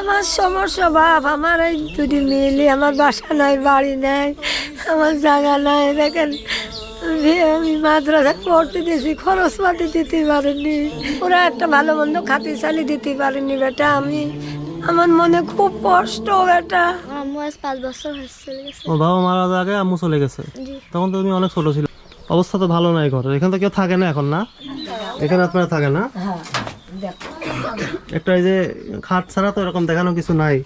আমার সমস্যা বাপ আমার এই দুটি মিলি আমার বাসা নাই বাড়ি নাই আমার জায়গা নাই। দেখেন আমি মাদ্রাসায় পড়তে দিয়েছি খরচ পাতি দিতে পারিনি ওরা একটা ভালো মন্দ খাতি চালি দিতে পারিনি বেটা। আমি আমার মনে খুব কষ্ট বেটা। আম্মু আজ পাঁচ বছর হয়েছে ও বাবা মারা আগে আম্মু চলে গেছে? তখন তো তুমি অনেক ছোট ছিল। অবস্থা তো ভালো নাই ঘরে এখানে তো কেউ থাকে না এখন না? এখানে আপনারা থাকে না? একটা এই যে খাট ছাড়া তো এরকম দেখানো কিছু নাই।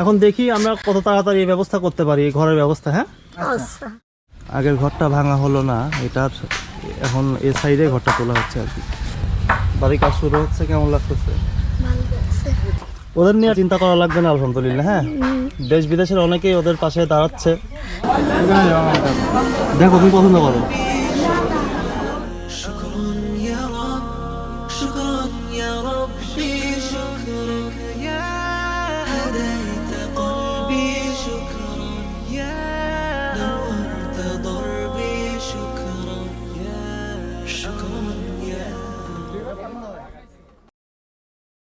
এখন দেখি আমরা কত তাড়াতাড়ি এই ব্যবস্থা করতে পারি ঘরের ব্যবস্থা হ্যাঁ? আগের ঘরটা ভাঙা হলো না এটার এখন এ সাইডে ঘরটা তোলা হচ্ছে আর কি। বাড়ি কাজ শুরু হচ্ছে কেমন লাগতেছে? ওদের নিয়ে চিন্তা করা লাগবে না আলহামদুলিল্লাহ হ্যাঁ? দেশ বিদেশের অনেকেই ওদের পাশে দাঁড়াচ্ছে। দেখো তুমি পছন্দ করো।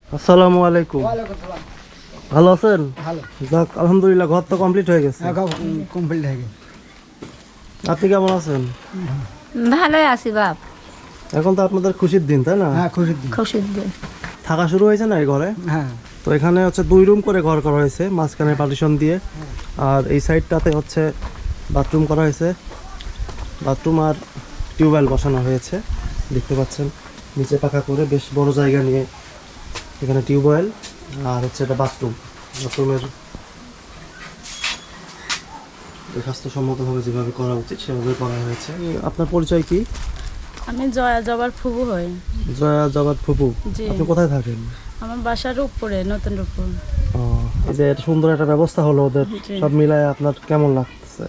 আসসালামু আলাইকুম। ভালো আছেন? যাক আলহামদুলিল্লাহ ঘর তো কমপ্লিট হয়ে গেছে। কমপ্লিট হয়ে গেছে। আপনি কেমন আছেন? ভালোই আছি বাপ। এখন তো আপনাদের খুশির দিন তাই না? হ্যাঁ খুশির দিন। খুশির দিন। থাকা শুরু হয়েছে না এই ঘরে? হ্যাঁ। তো এখানে হচ্ছে দুই রুম করে ঘর করা হয়েছে মাঝখানে পার্টিশন দিয়ে। আর এই সাইডটাতে হচ্ছে বাথরুম করা হয়েছে। বাথরুম আর টিউবওয়েল বসানো হয়েছে দেখতে পাচ্ছেন। নিচে পাকা করে বেশ বড় জায়গা নিয়ে এখানে টিউবওয়েল আর হচ্ছে এটা বাথরুম বাথরুমের স্বাস্থ্যসম্মতভাবে যেভাবে করা উচিত সেভাবে করা হয়েছে। আপনার পরিচয় কি? আমি জয়া জবার ফুবু হই। জয়া জবাদ ফুপু। আপনি কোথায় থাকেন? আমার বাসার উপরে নতুন এই যে এটা সুন্দর একটা ব্যবস্থা হলো ওদের। সব মিলায় আপনার কেমন লাগতেছে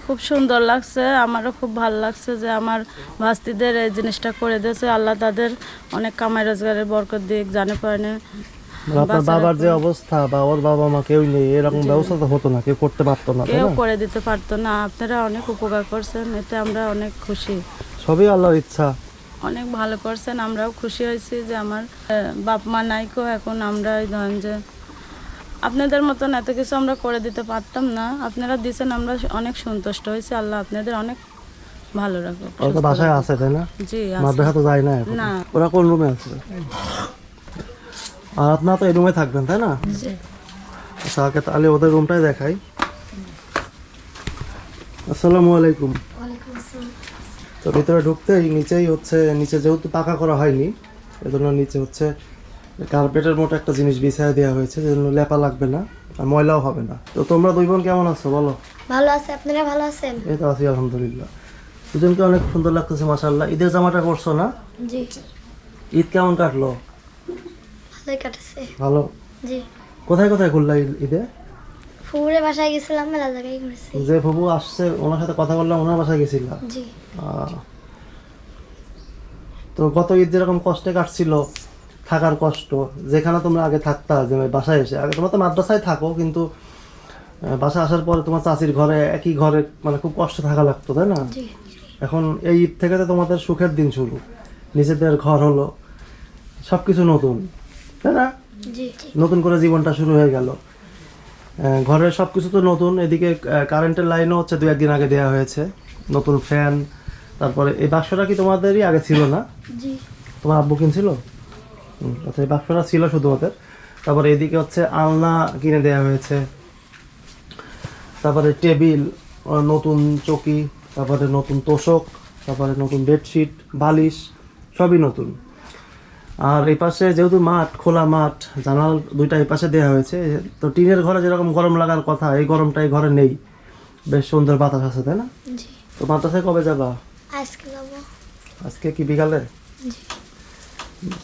খুব সুন্দর লাগছে আমারও খুব ভালো লাগছে যে আমার ভাস্তিদের এই জিনিসটা করে দিয়েছে। আল্লাহ তাদের অনেক কামাই রোজগারের বরকত দিক জানে পারে না আপনার বাবার যে অবস্থা বা ওর বাবা মা কেউ নেই এরকম ব্যবস্থা তো হতো না কেউ করতে পারতো না কেউ করে দিতে পারতো না আপনারা অনেক উপকার করছেন এতে আমরা অনেক খুশি। সবই আল্লাহর ইচ্ছা। অনেক ভালো করছেন আমরাও খুশি হয়েছি যে আমার বাপ মা নাইকো এখন আমরা এই ধরেন যে আপনাদের মতন এত কিছু আমরা করে দিতে পারতাম না আপনারা দিছেন আমরা অনেক সন্তুষ্ট হয়েছি আল্লাহ আপনাদের অনেক ভালো রাখুক ওরা বাসায় আছে তাই না? জি মাদ্রাসা তো যায় না না। ওরা কোন রুমে আছে? আর আপনারা তো এই রুমে থাকবেন তাই না? আচ্ছা আগে তাহলে ওদের রুমটাই দেখাই। আসসালামু আলাইকুম। তো ভিতরে ঢুকতেই নিচেই হচ্ছে নিচে যেহেতু পাকা করা হয়নি এজন্য নিচে হচ্ছে কার্পেটের মতো একটা জিনিস বিছায় দেওয়া হয়েছে যেজন্য লেপা লাগবে না আর ময়লাও হবে না। তো তোমরা দুই বোন কেমন আছো বলো? ভালো আছে আপনারা ভালো আছেন? এই তো আছি আলহামদুলিল্লাহ। দুজনকে অনেক সুন্দর লাগতেছে মাসাল্লাহ ঈদের জামাটা করছ না? জি। ঈদ কেমন কাটলো? ভালোই কাটেছে ভালো? জি। কোথায় কোথায় ঘুরলা ঈদে? ফুপুরে বাসায় গেছিলাম মেলা জায়গায় ঘুরেছি। যে ফুবু আসছে ওনার সাথে কথা বললাম ওনার বাসায় গেছিলাম জি। তো গত ঈদ যেরকম কষ্টে কাটছিল থাকার কষ্ট যেখানে তোমরা আগে থাকতা যে বাসায় এসে আগে তোমরা তো মাদ্রাসায় থাকো কিন্তু বাসায় আসার পরে তোমার চাচির ঘরে একই ঘরে মানে খুব কষ্ট থাকা লাগতো তাই না? এখন এই ঈদ থেকে তো তোমাদের সুখের দিন শুরু। নিজেদের ঘর হলো সব কিছু নতুন। তাই না? নতুন করে জীবনটা শুরু হয়ে গেল। ঘরের সব কিছু তো নতুন এদিকে কারেন্টের লাইনও হচ্ছে দু একদিন আগে দেওয়া হয়েছে। নতুন ফ্যান তারপরে এই বাক্সটা কি তোমাদেরই আগে ছিল না? তোমার আব্বু কিনছিল? আচ্ছা এই বাক্সটা ছিল শুধু ওদের তারপরে এদিকে হচ্ছে আলনা কিনে দেওয়া হয়েছে। তারপরে টেবিল নতুন চকি তারপরে নতুন তোষক তারপরে নতুন বেডশিট বালিশ সবই নতুন। আর এই পাশে যেহেতু মাঠ খোলা মাঠ জানাল দুইটা এই পাশে দেওয়া হয়েছে তো টিনের ঘরে যেরকম গরম লাগার কথা এই গরমটা এই ঘরে নেই। বেশ সুন্দর বাতাস আছে তাই না? তো মাদ্রাসায় কবে যাবা? আজকে যাব। আজকে কি বিকালে?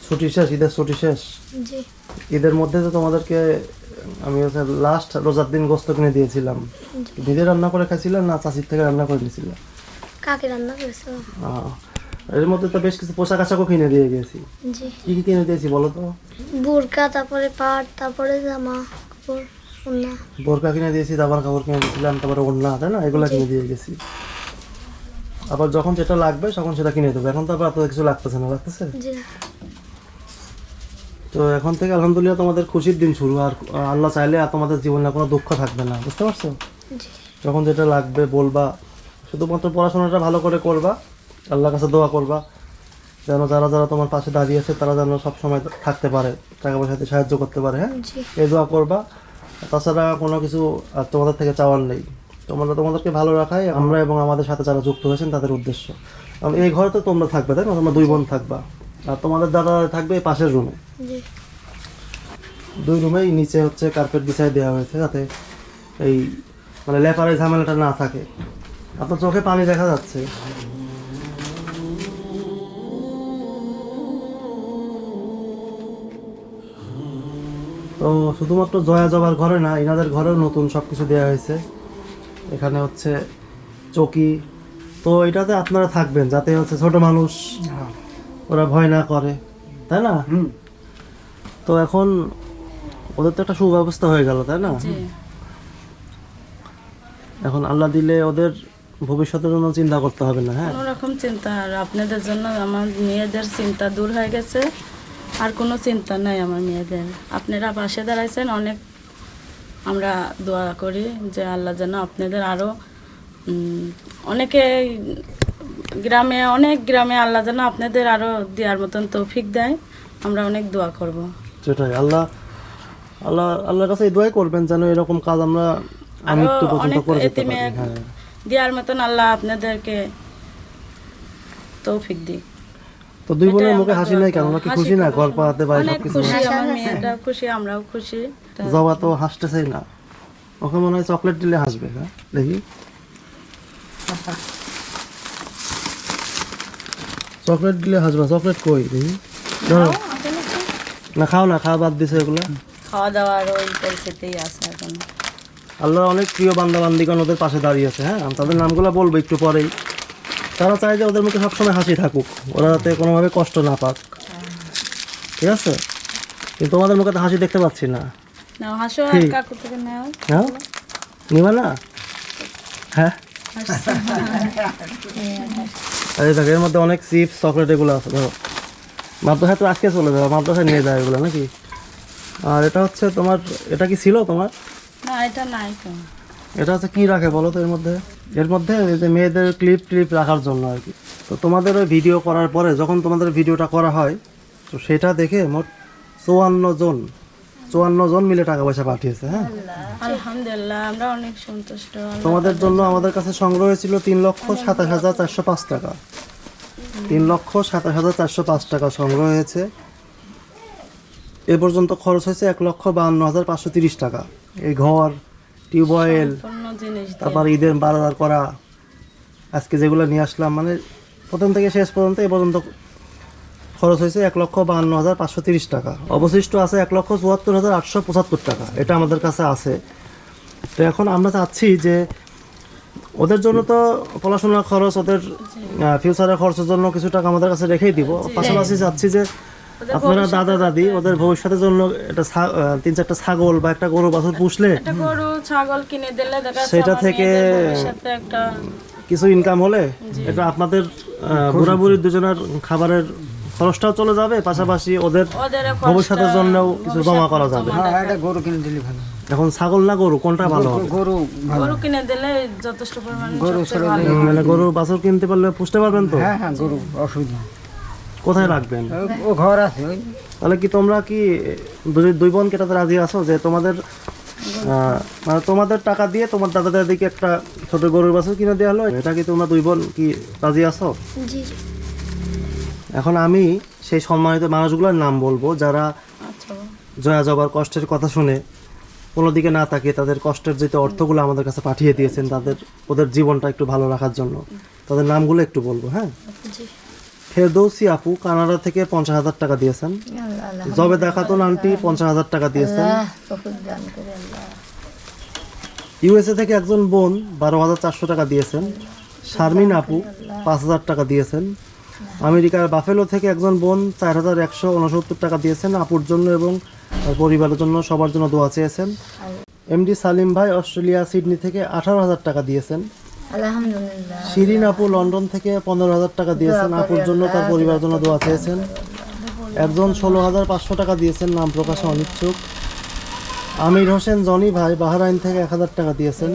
ছুটি শেষ ঈদের ছুটি শেষ? ঈদের মধ্যে তো তোমাদেরকে আমি হচ্ছে লাস্ট রোজার দিন গোস্ত কিনে দিয়েছিলাম। নিজে রান্না করে খাইছিলাম না চাষির থেকে রান্না করে নিয়েছিলাম কাকে রান্না করেছ? আহ, এর মধ্যে তো বেশ কিছু পোশাক আশাকও কিনে দিয়ে গেছি। জি। কি কি কিনে দিয়েছি বলো তো? বুরকা তারপরে পাট তারপরে জামা কাপড় বোরকা কিনে দিয়েছি দাবার কাপড় কিনে দিয়েছিলাম তারপরে ওড়না তাই না? এগুলো কিনে দিয়ে গেছি। আবার যখন যেটা লাগবে তখন সেটা কিনে দেবো। এখন তো আবার এত কিছু লাগতেছে না লাগতেছে? জি। তো এখন থেকে আলহামদুলিল্লাহ তোমাদের খুশির দিন শুরু। আর আল্লাহ চাইলে আর তোমাদের জীবনে কোনো দুঃখ থাকবে না বুঝতে পারছ? যখন যেটা লাগবে বলবা। শুধুমাত্র পড়াশোনাটা ভালো করে করবা। আল্লাহর কাছে দোয়া করবা যেন যারা যারা তোমার পাশে দাঁড়িয়েছে তারা যেন সবসময় থাকতে পারে টাকা পয়সাতে সাহায্য করতে পারে হ্যাঁ? এই দোয়া করবা। তাছাড়া কোনো কিছু আর তোমাদের থেকে চাওয়ার নেই। তোমরা তোমাদেরকে ভালো রাখাই আমরা এবং আমাদের সাথে যারা যুক্ত হয়েছেন তাদের উদ্দেশ্য। কারণ এই ঘরে তো তোমরা থাকবে তাই না? তোমরা দুই বোন থাকবা। আর তোমাদের দাদা থাকবে এই পাশের রুমে দুই রুমেই নিচে হচ্ছে কার্পেট বিছাই দেওয়া হয়েছে যাতে এই মানে লেপারের ঝামেলাটা না থাকে। আপনার চোখে পানি দেখা যাচ্ছে। তো শুধুমাত্র জয়া জবার ঘরে না ইনাদের ঘরেও নতুন সব কিছু দেওয়া হয়েছে। এখানে হচ্ছে চকি। তো এটাতে আপনারা থাকবেন যাতে হচ্ছে ছোট মানুষ ওরা ভয় না করে তাই না? তো এখন ওদের তো একটা সুব্যবস্থা হয়ে গেল তাই না? এখন আল্লাহ দিলে ওদের ভবিষ্যতের জন্য চিন্তা করতে হবে না হ্যাঁ? কোনো রকম চিন্তা আর আপনাদের জন্য আমার মেয়েদের চিন্তা দূর হয়ে গেছে। আর কোনো চিন্তা নাই আমার মেয়েদের। আপনারা পাশে দাঁড়াইছেন অনেক আমরা দোয়া করি যে আল্লাহ যেন আপনাদের আরও অনেকে গ্রামে অনেক গ্রামে আল্লাহ যেন আপনাদের আরও দেওয়ার মতন তৌফিক দেয় আমরা অনেক দোয়া করব। সেটাই আল্লাহ আল্লাহ আল্লাহর কাছে দোয়াই করবেন যেন এরকম কাজ আমরা আরও মৃত্যু পর্যন্ত অনেক করে যেতে পারি হ্যাঁ। দেওয়ার মতন আল্লাহ আপনাদেরকে তৌফিক দিক। তো দুই বোনের মুখে হাসি নাই কেন। কি খুশি না খুশি। গল্প হাতে পারে অনেক সবকিছু। খুশি আমার মেয়েটা খুশি আমরাও খুশি। জবা তো হাসতেছেই না। ওকে মনে হয় চকলেট দিলে হাসবে হ্যাঁ? দেখি। চকলেট দিলে হাসবা চকলেট কই? দেখি। ধরো। না খাও না খাওয়া বাদ দিছে এগুলো। খাওয়া দাওয়ার ওই পরিস্থিতিই আছে এখন। আল্লাহর অনেক প্রিয় বান্দা বান্দিগণ ওদের পাশে দাঁড়িয়েছে হ্যাঁ? আমি তাদের নামগুলো বলব একটু পরেই। তারা চায় যে ওদের মুখে সবসময় হাসি থাকুক। ওরা যাতে কোনোভাবে কষ্ট না পাক। ঠিক আছে? কিন্তু তোমাদের মুখে তো হাসি দেখতে পাচ্ছি না। নাও হাসো আর ঠিক। কাকু থেকে নাও। হ্যাঁ নিবা না হ্যাঁ? এই দেখো এর মধ্যে অনেক চিপস চকলেট এগুলো আছে। ধরো মাদ্রাসায় তো আজকে চলে যাবে মাদ্রাসায় নিয়ে যায় এগুলো নাকি? আর এটা হচ্ছে তোমার এটা কি ছিল তোমার? না এটা নাই তো। এটা হচ্ছে কি রাখে বলো তো এর মধ্যে? এর মধ্যে যে মেয়েদের ক্লিপ ক্লিপ রাখার জন্য আর কি। তো তোমাদের ওই ভিডিও করার পরে যখন তোমাদের ভিডিওটা করা হয় তো সেটা দেখে মোট চুয়ান্ন জন চুয়ান্ন জন মিলে টাকা পয়সা পাঠিয়েছে হ্যাঁ? আলহামদুলিল্লাহ আমরা অনেক সন্তুষ্ট। তোমাদের জন্য আমাদের কাছে সংগ্রহ হয়েছিল তিন লক্ষ সাতাশ হাজার চারশো পাঁচ টাকা। তিন লক্ষ সাতাশ হাজার চারশো পাঁচ টাকা সংগ্রহ হয়েছে। এ পর্যন্ত খরচ হয়েছে এক লক্ষ বাহান্ন হাজার পাঁচশো তিরিশ টাকা। এই ঘর টিউবওয়েল তারপর ঈদের বাজার করা আজকে যেগুলো নিয়ে আসলাম মানে প্রথম থেকে শেষ পর্যন্ত এ পর্যন্ত খরচ হয়েছে এক লক্ষ বাহান্ন হাজার পাঁচশো তিরিশ টাকা। অবশিষ্ট আছে এক লক্ষ চুয়াত্তর হাজার আটশো পঁচাত্তর টাকা এটা আমাদের কাছে আছে। তো এখন আমরা চাচ্ছি যে ওদের জন্য তো পড়াশোনার খরচ ওদের ফিউচারের খরচের জন্য কিছু টাকা আমাদের কাছে রেখেই দিব। পাশাপাশি চাচ্ছি যে আপনারা দাদা দাদি ওদের ভবিষ্যতের জন্য একটা তিন চারটা ছাগল বা একটা গরু বাছুর পুষলে একটা গরু ছাগল কিনে দিলে দেখা সেটা থেকে- একটা কিছু ইনকাম হলে এটা আপনাদের বুড়া বুড়ি দুজনের খাবারের খরচটাও চলে যাবে পাশাপাশি ওদের ভবিষ্যতের জন্যও কিছু জমা করা যাবে। গরু কিনে দিলে ভালো। এখন ছাগল না গরু কোনটা ভালো হবে? গরু কিনে দিলে যথেষ্ট পরিমাণে ভালো উম, মানে গরু বাছুর কিনতে পারলে পুষতে পারবেন তো? হ্যাঁ হ্যাঁ গরু অসুবিধা। কোথায় রাখবেন? ও- ঘর আছে তাহলে কি তোমরা কি দুই- দুই বোন কেটাতে রাজি আছো যে তোমাদের মানে তোমাদের টাকা দিয়ে তোমার দাদা দাদিকে একটা ছোট গরুর বাছুর কিনে দেওয়া হলো? এটা কি তোমরা দুই বোন কি রাজি আছো? এখন আমি সেই সম্মানিত মানুষগুলোর নাম বলব যারা আচ্ছা। জয়া জবার কষ্টের কথা শুনে কোনো দিকে না তাকিয়ে তাদের কষ্টের যেতে অর্থগুলো আমাদের কাছে পাঠিয়ে দিয়েছেন তাদের ওদের জীবনটা একটু ভালো রাখার জন্য। তাদের নামগুলো একটু বলব হ্যাঁ? জি। ফেরদৌসি আপু কানাডা থেকে পঞ্চাশ হাজার টাকা দিয়েছেন। জবেদা খাতুন আন্টি পঞ্চাশ হাজার টাকা দিয়েছেন। ইউএসএ থেকে একজন বোন বারো হাজার চারশো টাকা দিয়েছেন। শারমিন আপু পাঁচ হাজার টাকা দিয়েছেন। আমেরিকার বাফেলো থেকে একজন বোন চার হাজার একশো উনসত্তর টাকা দিয়েছেন। আপুর জন্য এবং পরিবারের জন্য সবার জন্য দোয়া চেয়েছেন। এমডি সালিম ভাই অস্ট্রেলিয়া সিডনি থেকে আঠারো হাজার টাকা দিয়েছেন। আলহামদুলিল্লাহ। শিরিন আপু লন্ডন থেকে পনেরো হাজার টাকা দিয়েছেন আপুর জন্য তার পরিবারের জন্য দোয়া চেয়েছেন। একজন ষোলো হাজার পাঁচশো টাকা দিয়েছেন নাম প্রকাশে অনিচ্ছুক। আমির হোসেন জনি ভাই বাহরাইন থেকে এক হাজার টাকা দিয়েছেন।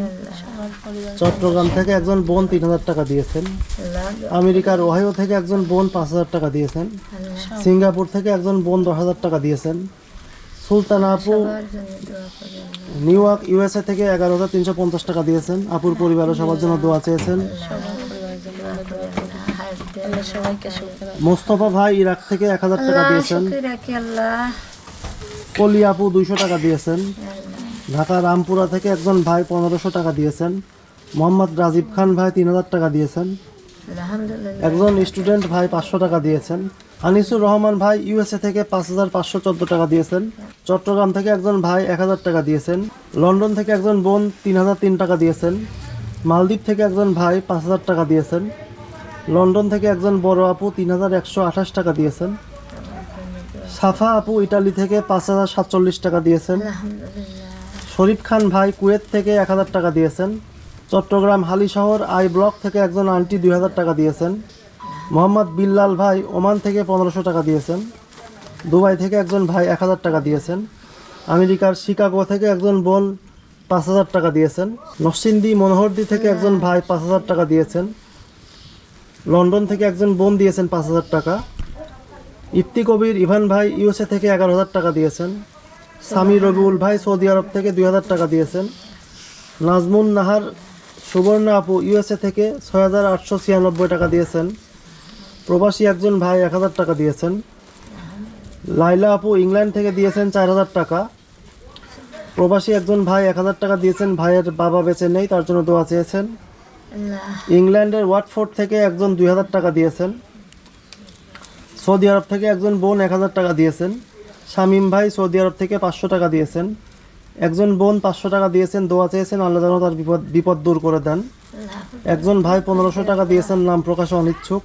চট্টগ্রাম থেকে একজন বোন তিন হাজার টাকা দিয়েছেন। আমেরিকার ওহাইও থেকে একজন বোন পাঁচ হাজার টাকা দিয়েছেন। সিঙ্গাপুর থেকে একজন বোন দশ হাজার টাকা দিয়েছেন। সুলতানা আপু নিউ ইয়র্ক ইউএসএ থেকে এগারো হাজার তিনশো পঞ্চাশ টাকা দিয়েছেন। আপুর পরিবারের সবার জন্য দোয়া চেয়েছেন। মোস্তফা ভাই ইরাক থেকে এক হাজার টাকা দিয়েছেন। কলি আপু দুইশো টাকা দিয়েছেন। ঢাকা রামপুরা থেকে একজন ভাই পনেরোশো টাকা দিয়েছেন। মোহাম্মদ রাজীব খান ভাই তিন হাজার টাকা দিয়েছেন। একজন স্টুডেন্ট ভাই পাঁচশো টাকা দিয়েছেন। আনিসুর রহমান ভাই ইউএসএ থেকে পাঁচ হাজার পাঁচশো চোদ্দ টাকা দিয়েছেন। চট্টগ্রাম থেকে একজন ভাই এক হাজার টাকা দিয়েছেন। লন্ডন থেকে একজন বোন তিন হাজার তিন টাকা দিয়েছেন। মালদ্বীপ থেকে একজন ভাই পাঁচ হাজার টাকা দিয়েছেন। লন্ডন থেকে একজন বড় আপু তিন হাজার একশো আঠাশ টাকা দিয়েছেন। সাফা আপু ইটালি থেকে পাঁচ হাজার সাতচল্লিশ টাকা দিয়েছেন। শরীফ খান ভাই কুয়েত থেকে এক হাজার টাকা দিয়েছেন। চট্টগ্রাম হালি শহর আই ব্লক থেকে একজন আন্টি দুই হাজার টাকা দিয়েছেন। মোহাম্মদ বিল্লাল ভাই ওমান থেকে পনেরোশো টাকা দিয়েছেন। দুবাই থেকে একজন ভাই এক হাজার টাকা দিয়েছেন। আমেরিকার শিকাগো থেকে একজন বোন পাঁচ হাজার টাকা দিয়েছেন। নরসিংদী, মনোহরদি থেকে একজন ভাই পাঁচ হাজার টাকা দিয়েছেন। লন্ডন থেকে একজন বোন দিয়েছেন পাঁচ হাজার টাকা। ইফতি কবির ইভান ভাই ইউএসএ থেকে এগারো হাজার টাকা দিয়েছেন। সামি রবিউল ভাই সৌদি আরব থেকে দুই হাজার টাকা দিয়েছেন। নাজমুন নাহার সুবর্ণ আপু ইউএসএ থেকে ছয় হাজার আটশো ছিয়ানব্বই টাকা দিয়েছেন। প্রবাসী একজন ভাই এক হাজার টাকা দিয়েছেন। লাইলা আপু ইংল্যান্ড থেকে দিয়েছেন চার হাজার টাকা। প্রবাসী একজন ভাই এক হাজার টাকা দিয়েছেন ভাইয়ের বাবা বেঁচে নেই তার জন্য দোয়া চেয়েছেন। ইংল্যান্ডের ওয়াটফোর্ড থেকে একজন দুই হাজার টাকা দিয়েছেন। সৌদি আরব থেকে একজন বোন এক হাজার টাকা দিয়েছেন। শামীম ভাই সৌদি আরব থেকে পাঁচশো টাকা দিয়েছেন। একজন বোন পাঁচশো টাকা দিয়েছেন দোয়া চেয়েছেন আল্লাহ যেন তার বিপদ বিপদ দূর করে দেন। একজন ভাই পনেরোশো টাকা দিয়েছেন নাম প্রকাশে অনিচ্ছুক।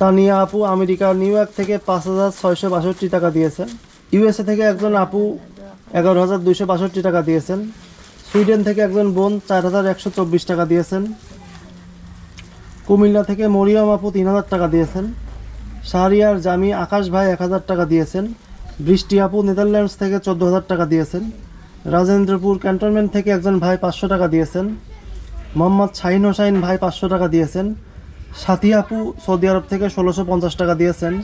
তানিয়া আপু আমেরিকা, নিউ ইয়র্ক থেকে পাঁচ হাজার ছয়শো বাষট্টি টাকা দিয়েছেন ইউএসএ থেকে একজন আপু এগারো হাজার দুইশো বাষট্টি টাকা দিয়েছেন। সুইডেন থেকে একজন বোন চার হাজার একশো চব্বিশ টাকা দিয়েছেন। কুমিল্লা থেকে মরিয়ম আপু তিন হাজার টাকা দিয়েছেন। শাহরিয়ার জামি আকাশ ভাই এক হাজার টাকা দিয়েছেন। বৃষ্টি আপু নেদারল্যান্ডস থেকে চোদ্দ হাজার টাকা দিয়েছেন। রাজেন্দ্রপুর ক্যান্টনমেন্ট থেকে একজন ভাই পাঁচশো টাকা দিয়েছেন। মোহাম্মদ শাহিন হোসাইন ভাই পাঁচশো টাকা দিয়েছেন। সাথী আপু সৌদি আরব থেকে ষোলোশো পঞ্চাশ টাকা দিয়েছেন।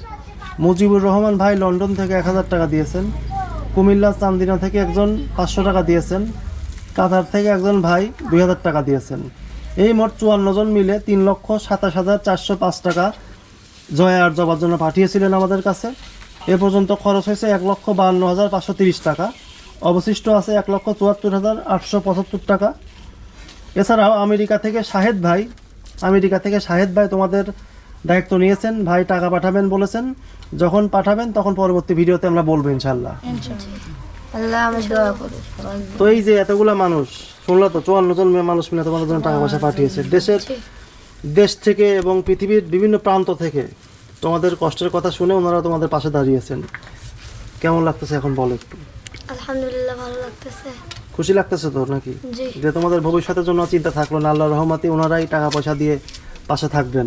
মুজিবুর রহমান ভাই লন্ডন থেকে এক হাজার টাকা দিয়েছেন। কুমিল্লা চান্দিনা থেকে একজন পাঁচশো টাকা দিয়েছেন। কাতার থেকে একজন ভাই দুই হাজার টাকা দিয়েছেন। এই মোট চুয়ান্ন জন মিলে তিন লক্ষ সাতাশ হাজার চারশো পাঁচ টাকা জয়া আর জবার জন্য পাঠিয়েছিলেন আমাদের কাছে। এ পর্যন্ত খরচ হয়েছে এক লক্ষ বাহান্ন হাজার পাঁচশো তিরিশ টাকা। অবশিষ্ট আছে এক লক্ষ চুয়াত্তর হাজার আটশো পঁচাত্তর টাকা। এছাড়াও আমেরিকা থেকে শাহেদ ভাই আমেরিকা থেকে শাহেদ ভাই তোমাদের দায়িত্ব নিয়েছেন ভাই টাকা পাঠাবেন বলেছেন। যখন পাঠাবেন তখন পরবর্তী ভিডিওতে আমরা বলব ইনশাল্লাহ তো এই যে এতগুলা মানুষ শুনলা তো চুয়ান্ন জন মেয়ে মানুষ মিলে তোমাদের জন্য টাকা পয়সা পাঠিয়েছে। দেশের দেশ থেকে এবং পৃথিবীর বিভিন্ন প্রান্ত থেকে তোমাদের কষ্টের কথা শুনে ওনারা তোমাদের পাশে দাঁড়িয়েছেন। কেমন লাগতেছে এখন বলো একটু? আলহামদুলিল্লাহ ভালো লাগতেছে। খুশি লাগতেছে তো নাকি? যে তোমাদের ভবিষ্যতের জন্য চিন্তা থাকল না আল্লাহ রহমতে ওনারাই টাকা পয়সা দিয়ে পাশে থাকবেন।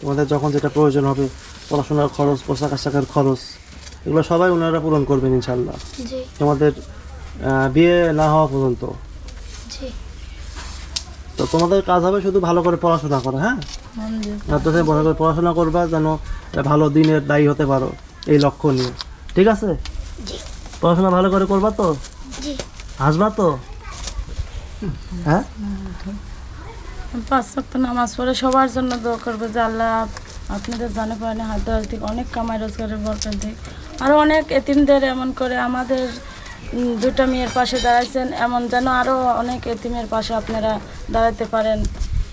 তোমাদের যখন যেটা প্রয়োজন হবে পড়াশোনার খরচ পোশাক আশাকের খরচ এগুলো সবাই ওনারা পূরণ করবেন ইনশাল্লাহ তোমাদের বিয়ে না হওয়া পর্যন্ত। তো তোমাদের কাজ হবে শুধু ভালো করে পড়াশোনা করা হ্যাঁ? মাদ্রাসায় ভালো করে পড়াশোনা করবা যেন ভালো দিনের দায়ী হতে পারো এই লক্ষ্য নিয়ে। ঠিক আছে? পড়াশোনা ভালো করে করবা তো? জি হাসবা তো? হ্যাঁ? পাঁচ ওয়াক্ত নামাজ পড়ে সবার জন্য দোয়া করব যে আল্লাহ আপনাদের জানে পারেন হাতে থেকে অনেক কামাই রোজগারের বরকত দিক আরও অনেক এতিমদের এমন করে আমাদের দুটা মেয়ের পাশে দাঁড়াইছেন এমন যেন আরও অনেক এতিমের পাশে আপনারা দাঁড়াতে পারেন।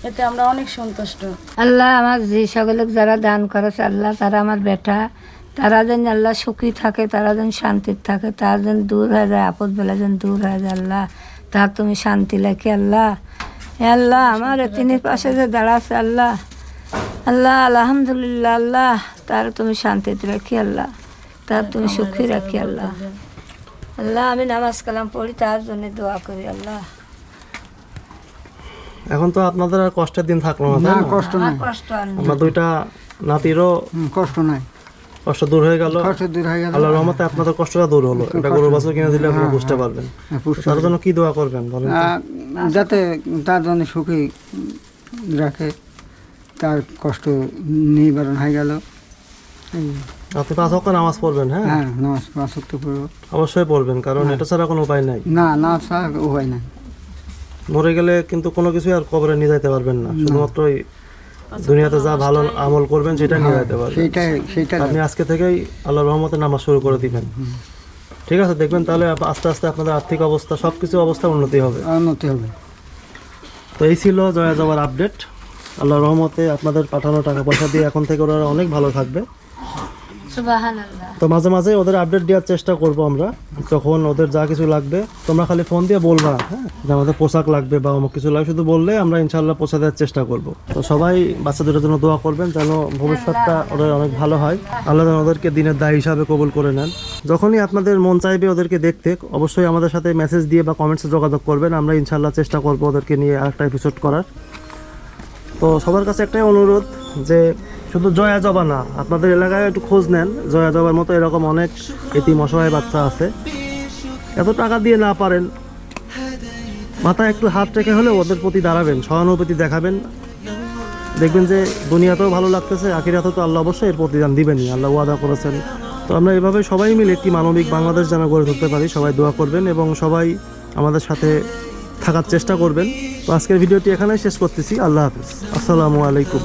এতে আমরা অনেক সন্তুষ্ট। আল্লাহ আমার যে সকলে যারা দান করেছে আল্লাহ তারা আমার বেটা তারা যেন আল্লাহ সুখী থাকে তারা যেন শান্তির থাকে তারা যেন দূর হয়ে যায় আপদ বেলা যেন দূর হয়ে যায় আল্লাহ। তার তুমি শান্তি লেখে আল্লাহ? এ আল্লাহ আমার এতিনের পাশে যে দাঁড়াচ্ছে আল্লাহ। আল্লাহ আলহামদুলিল্লাহ আল্লাহ তার তুমি শান্তিতে রাখি আল্লাহ? তার তুমি সুখী রাখি আল্লাহ? আল্লাহ আমি নামাজ কালাম পড়ি তার জন্য দোয়া করি আল্লাহ। এখন তো আপনাদের আর কষ্টের দিন থাকল না তাই না? না? কষ্ট নাই। কষ্ট আমরা দুইটা নাতিরও কষ্ট নাই। কষ্ট দূর হয়ে গেল। কষ্ট দূর হয়ে গেল। আল্লাহ রহমতে আপনাদের কষ্টটা দূর হলো। এটা গরু বাছুর কিনে দিলে আপনারা বুঝতে পারবেন। হ্যাঁ, তার জন্য কি দোয়া করবেন বলেন যাতে তার জন্য সুখী রাখে তার কষ্ট নিবারণ হয়ে গেল। আপনি পাঁচ ওয়াক্ত নামাজ পড়বেন হ্যাঁ? হ্যাঁ নামাজ পাঁচ ওয়াক্ত পড়ব। অবশ্যই পড়বেন কারণ এটা ছাড়া কোনো উপায় নাই। না না ছাড়া উপায় নাই। মরে গেলে কিন্তু কোনো কিছু আর কবরে নিয়ে যাইতে পারবেন না। শুধুমাত্র দুনিয়াতে যা ভালো আমল করবেন সেটা নিয়ে যেতে পারবেন। সেটাই সেটাই। আপনি আজকে থেকেই আল্লাহর রহমতে নামাজ শুরু করে দিবেন। ঠিক আছে দেখবেন তাহলে আস্তে আস্তে আপনাদের আর্থিক অবস্থা সব কিছু অবস্থা উন্নতি হবে। উন্নতি হবে। তো এই ছিল জয়া যাওয়ার আপডেট আল্লাহর রহমতে আপনাদের পাঠানো টাকা পয়সা দিয়ে এখন থেকে ওরা অনেক ভালো থাকবে। তো মাঝে মাঝে ওদের আপডেট দেওয়ার চেষ্টা করব আমরা। যখন ওদের যা কিছু লাগবে তোমরা খালি ফোন দিয়ে বলবা হ্যাঁ? যে আমাদের পোশাক লাগবে বা অমুক কিছু লাগবে শুধু বললে আমরা ইনশাল্লাহ পৌঁছে দেওয়ার চেষ্টা করব। তো সবাই বাচ্চাদের জন্য দোয়া করবেন যেন ভবিষ্যৎটা ওদের অনেক ভালো হয়। আল্লাহ যেন ওদেরকে দিনের দায় হিসাবে কবুল করে নেন। যখনই আপনাদের মন চাইবে ওদেরকে দেখতে অবশ্যই আমাদের সাথে মেসেজ দিয়ে বা কমেন্টসে যোগাযোগ করবেন। আমরা ইনশাল্লাহ চেষ্টা করব ওদেরকে নিয়ে আরেকটা এপিসোড করার। তো সবার কাছে একটাই অনুরোধ যে শুধু জয়া জবা না, আপনাদের এলাকায় একটু খোঁজ নেন। জয়া জবার মতো এরকম অনেক এতিম অসহায় বাচ্চা আছে। এত টাকা দিয়ে না পারেন, মাথায় একটু হাত রেখে হলেও ওদের প্রতি দাঁড়াবেন, সহানুভূতি দেখাবেন। দেখবেন যে দুনিয়াতেও ভালো লাগতেছে, আখিরাতেও তো আল্লাহ অবশ্যই এর প্রতিদান দিবেনই, আল্লাহ ওয়াদা করেছেন। তো আমরা এভাবে সবাই মিলে একটি মানবিক বাংলাদেশ যেন গড়ে তুলতে পারি, সবাই দোয়া করবেন এবং সবাই আমাদের সাথে থাকার চেষ্টা করবেন। তো আজকের ভিডিওটি এখানেই শেষ করতেছি, আল্লাহ হাফিজ। আসসালামু আলাইকুম।